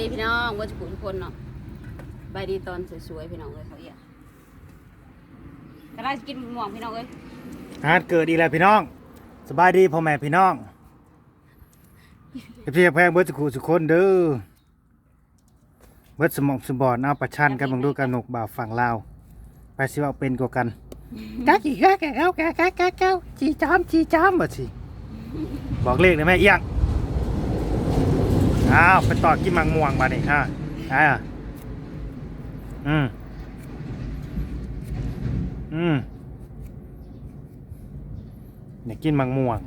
ดีพี่น้องว่าจะขุนคนเนาะบายดีตอนสวยๆพี่น้องเลยเขาเอียก็ได้กินหม่วงพี่น้องเลยฮาร์ดเกิดอีกแล้วพี่น้อง สบายดีพ่อแม่พี่น้องเพี่แพงเบิร์ดสุขุสุคนเด้อเบิร์ดสมองสมบอดเอาประชันกันบังดูกันหนกบ่าวฝั่งลาวไปสิว่าเป็นกว่ากันกะกี่กะแกะเก้าแกะกะกะเก้าจีจอมจีจอมบ่สิบอกเลขเลยแม่เอียง อ้าวไปต่อกินมังม่วงมาดิฮะอ่าอืมอืมอยากกินมังม่วง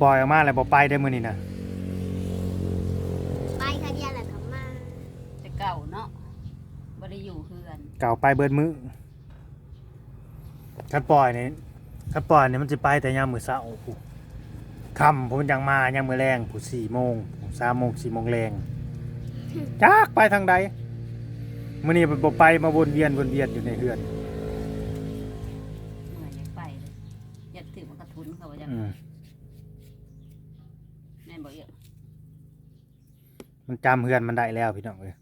ปล่อยออกมาแล้วบอไปได้มือนี่นะไปค่ะเดียวแหละเขามาแต่เก่าเนาะบ่ได้อยู่เพื่อนเก่าไปเบิดมือคัดปล่อยนี่คัดปล่อยนี่มันจะไปแต่ยามมือเช้าผู้ คำผมยังมายามมือแรงผู้สี่โมงผู้สามโมงสี่โมงแรงจากไปทางใดมื่อนี้บอไปมาวนเวียนวนเวียนอยู่ในเฮือนเมื่อยอยากไปเลยอยากถือมันกระทุนเขาว่าจะอืมแม่นบอกเยอะมันจำเฮือนมันได้แล้วพี่น้องเลย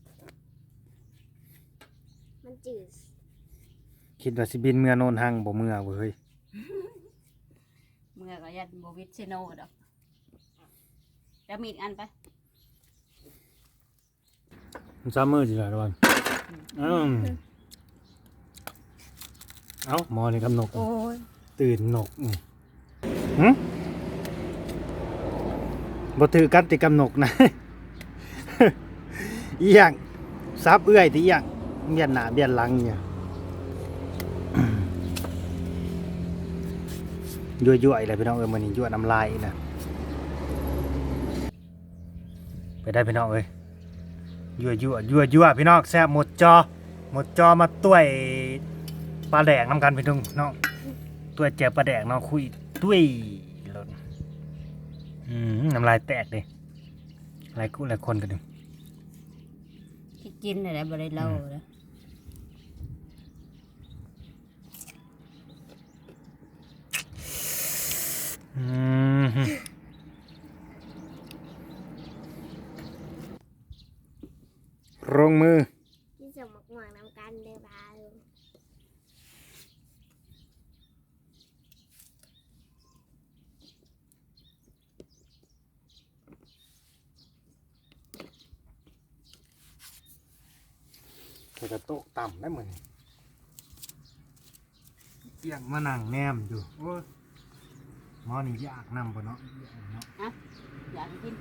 มันจืดคิดว่าสิบินเมื่อโนนหังบ่เมื่อเว้ยเมื่อก็ยัดโบวิดเซโนดอกแล้วมีอีกอันไปมันซ้ำมือสิล่ะระวังอืมเอ้าหมอนี่กำนก โอ้ยตื่นนกอืมหึบ่ถือกันติกำนกนะ อีหยังซับเอื้อยติอีหยังเบียนหน้าเบียนหลังเนี่ย ยั่วๆอีกแล้วพี่น้องเอ้ยมื้อนี้ยั่วน้ำลายนะไปได้พี่น้องเอ้ยยั่วยั่วยั่วยั่วพี่น้องแซ่บหมดจอหมดจอมาต้วยปลาแดกน้ำกันพี่น้องเนาะตัวเจ็บประแดกเนาะคุยตุ้ยหล่นน้ำลายแตกเลยหลายกูหลายคนกันดูที่กินอะไรบ่ได้เล่าเลย อืมฮึ ลงมือที่สมหมกหวางน้ำกันเด้อพาลุงใส่กระโต๊ะต่ำได้เหมือนเตียงมานั่งแนมอยู่โอ้ย หมอนี่ยากนำปะเนาะยากเนาะอยากกิน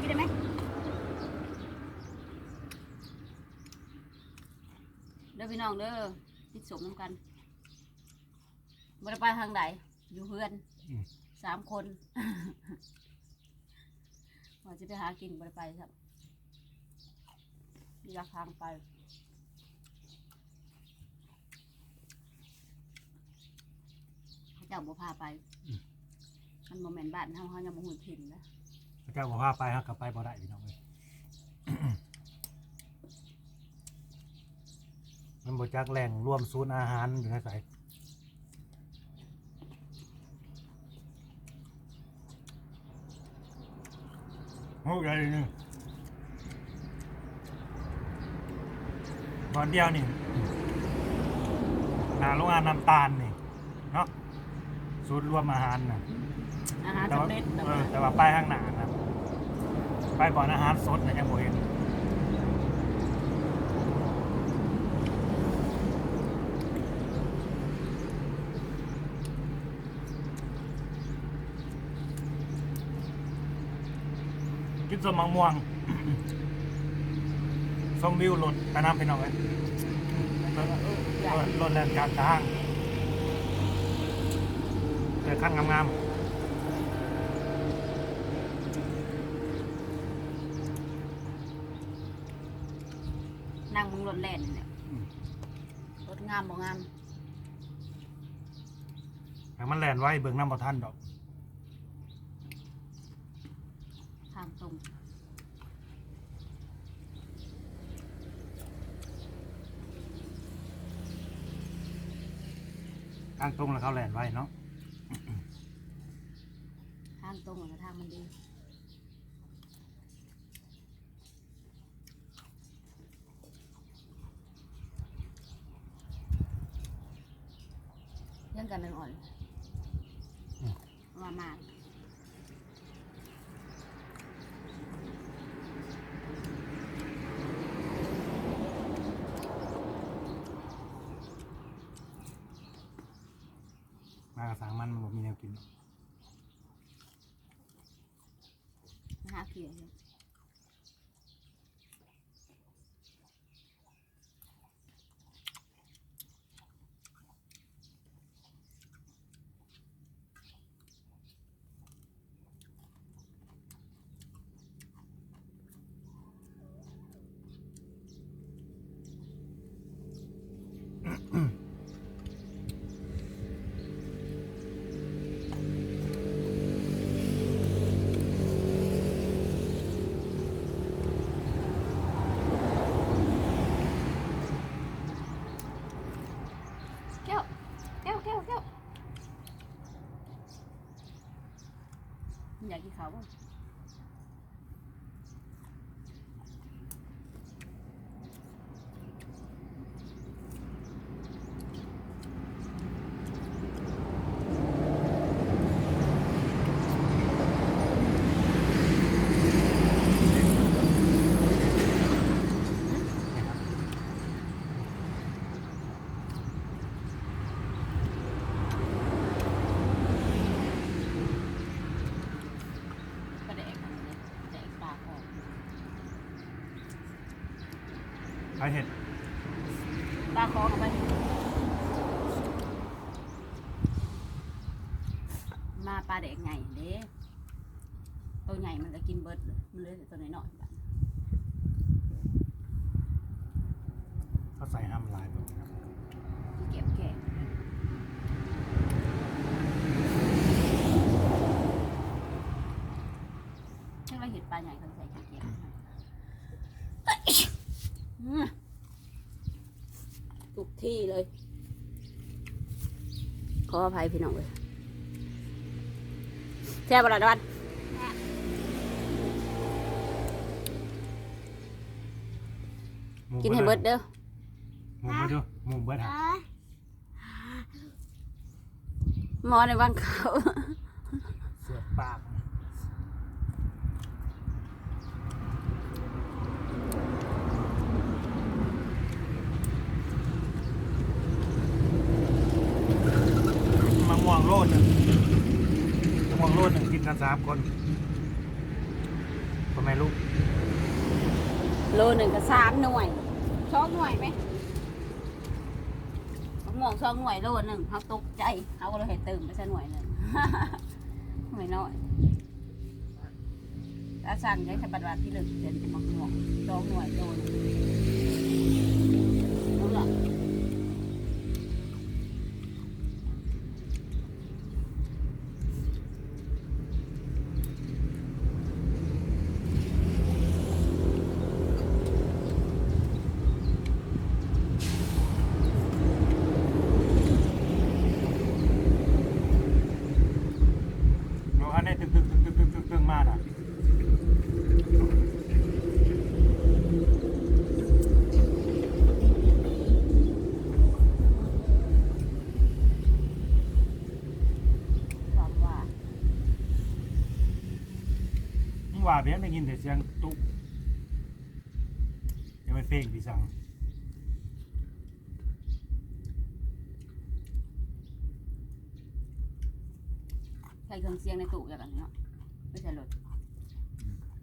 กินได้ไหมเด้อพี่น้องเด้อติดสมน้ำกันบ่ได้ไปทางใดอยู่เพื่อนสามคนว่าจะไปหากินบ่ได้ไปครับมีราคางไป เขาเจ้าบ่พาไป มันโมเมนต์บ้านเฮาเฮายังบ่ฮู้ถิ่นนะพระเจ้าบอกว่าไปฮะกลับไปบ่ได้พี่น้องเลย มันบ่จักแหล่งรวมศูนย์อาหารอยู่ในสายโอ้ยนี่บอนเดียวนี่หนาโรงงานน้ำตาลนี่ เนาะ ศูนย์รวมอาหารน่ะอาหารแต่ว่าสำเร็จแต่เอว่าอแต่ว่าไปข้างหน้านะไปบ่อนอาหารสดนะยังบ่เห็นกินสมมังม่วงส้มวิวหลดไปน้ำไปหน่อยหลดแรงกลางทาง เกิดขั้นงามๆนั่งมึงรถแล่นนี่แหละอืมรถงามบ่งามแต่มันแลนไว้เบิ่งน้ำบ่ทันดอกทางตรงทางตรงแล้วเขาแลนไว้เนาะทางตรงหรือทางมันดีเรื่องกันมันอ่อนว่ามาก เขียเลย แก้วแก้วแก้วแก้วอยากกินข้าวบ้าง ก็ได้เอกอันนี้ได้เอกปลาคอ ใครเห็ดปลาคอเข้าไปมาปลาเด็กใหญ่เด้ตัวใหญ่มันก็กินเบิดเลยมันเหลยแต่ตัวน้อยๆบ้างเขาใส่ห้ามลายแบบนี้ครับที่เก็บแก่ถ้าเราเห็นปลาใหญ่เขาใส่ขี้เกียจอืม ทุกที่เลย ขออภัยพี่น้องเลยแช่บละดวันหมูกินให้เบิดเด้อหมูเบิดเด้อหมูเบิดเอฮะอหมอในวังเขาเสือปากมะม่วง โลดหนึ่งมะม่วงโลดหนึ่งกินกันสามคนพ่อแม่ลูกโลหนึ่งก็สามหน่วยสองหน่วยไหมมะม่วงสองหน่วยโลหนึ่งเขาตกใจเขาก็เลยให้เติมไปซะหน่วยหนึ่ง หน่วยน้อยตาสั่งได้ขบัดวัดที่หนึ่งเดือนมะม่วงสองหน่วยโลหนึ่งรู้หรอ โลอันนี้ตึกตึกตึกตึกตึกตึกตึกมาน่ะ ความว่า มึงว่าเพียงได้ยินแต่เสียงตุ๊กยังไม่เพ่งพี่สังใช้เครื่องเสียงในตู้อย่างนั้นเนาะไม่ใช่รถ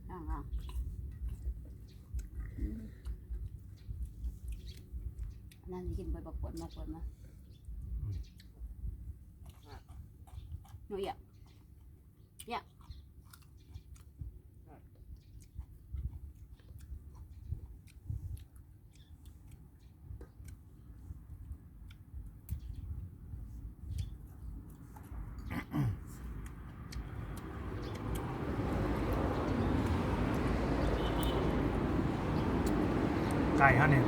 อ่าอ่าอืมนั่นสิกินไปประกวดมาปวดมาหนูอยากอยาก ไก่ฮะเนี่ย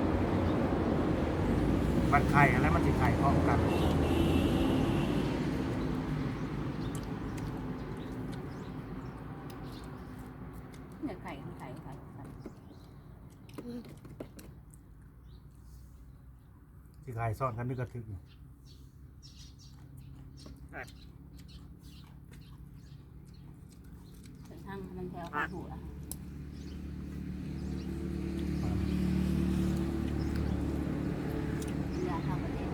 มันไข่อะไรมันจะไข่พร้อมกันเนี่ยไข่ไข่ไข่ไข่สิไข่ซ่อนกันนึกกระทึกอยู่ ถึงทางมันแถวขาหัวอย่าเข้าประเด็น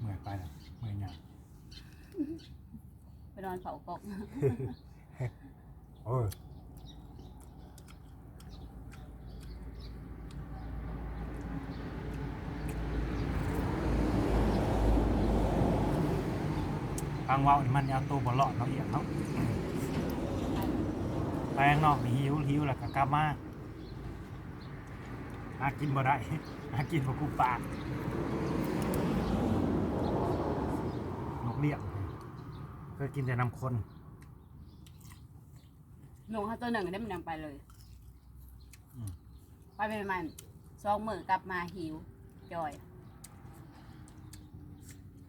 เมื่อยไปแล้วเมื่อยหยา ไป นอนเผากอกโอ้ยฟังว่านี่มันยาตัวบอลลอดเนาะเอียงเนาะแปลงเนาะนี่หิวหิวแล้วก็กลับมาหากินบ่ได้หากินบ่กูปากนกเลี้ยง เคยกินแต่น้ำคนลงเขาตัวหนึ่งได้มันยังไปเลยอืมไปเป็นประมันสองมือกลับมาหิวจอย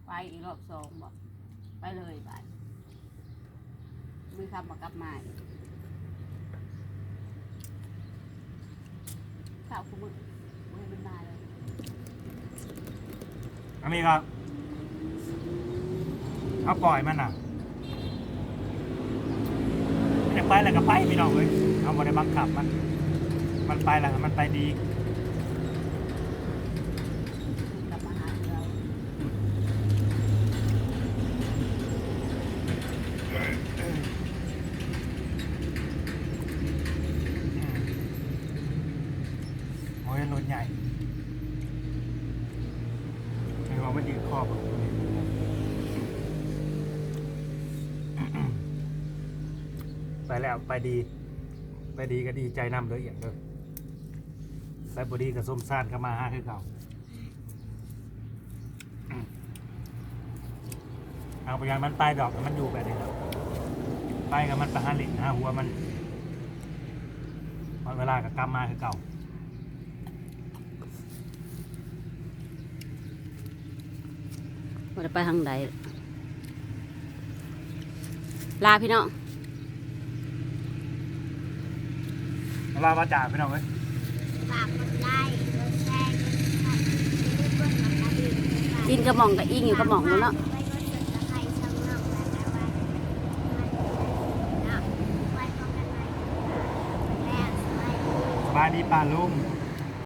ไปอีกรอบสองบอกไปเลยบาดมือคำมากลับมาอีกข่าวคุณมือมือมันมาเลย อันนี้ก็เอาปล่อยมันอะ จะไปแล้วก็ไปพี่น้องเลยเอาบ่ได้บังคับมัน มันไปแล้วมันไปดี กลับมาหาเรา โอ้ยรถใหญ่ไอ้บอกมันยืดคอบอะไป แล้วไปดี ไปดีก็ดีใจนำเลยอย่างเด้อไปบดีกับส้มซ่านก็มาห้าคือเก่าเอาไปยังมันไปดอกมันอยู่แบบนี้แล้วไปกับมันไปหาหลินหาหัวมันพอเวลากับกลับมาคือเก่าเราจะไปทางใดลาพี่น้อง เว ลามาจากพี่น้องเอ้ยฝากกดไลค์กดแชร์กดซับสไครต์กดกระดิ่งฝากกินกระหม่องกับอิงอยู่กระหม่องแล้วเนาะไปกดติดตามใครช่องนอกแล้วนะไว้ไว้พบกันใหม่แล้วสวัสดีสบายดีป่าลุงส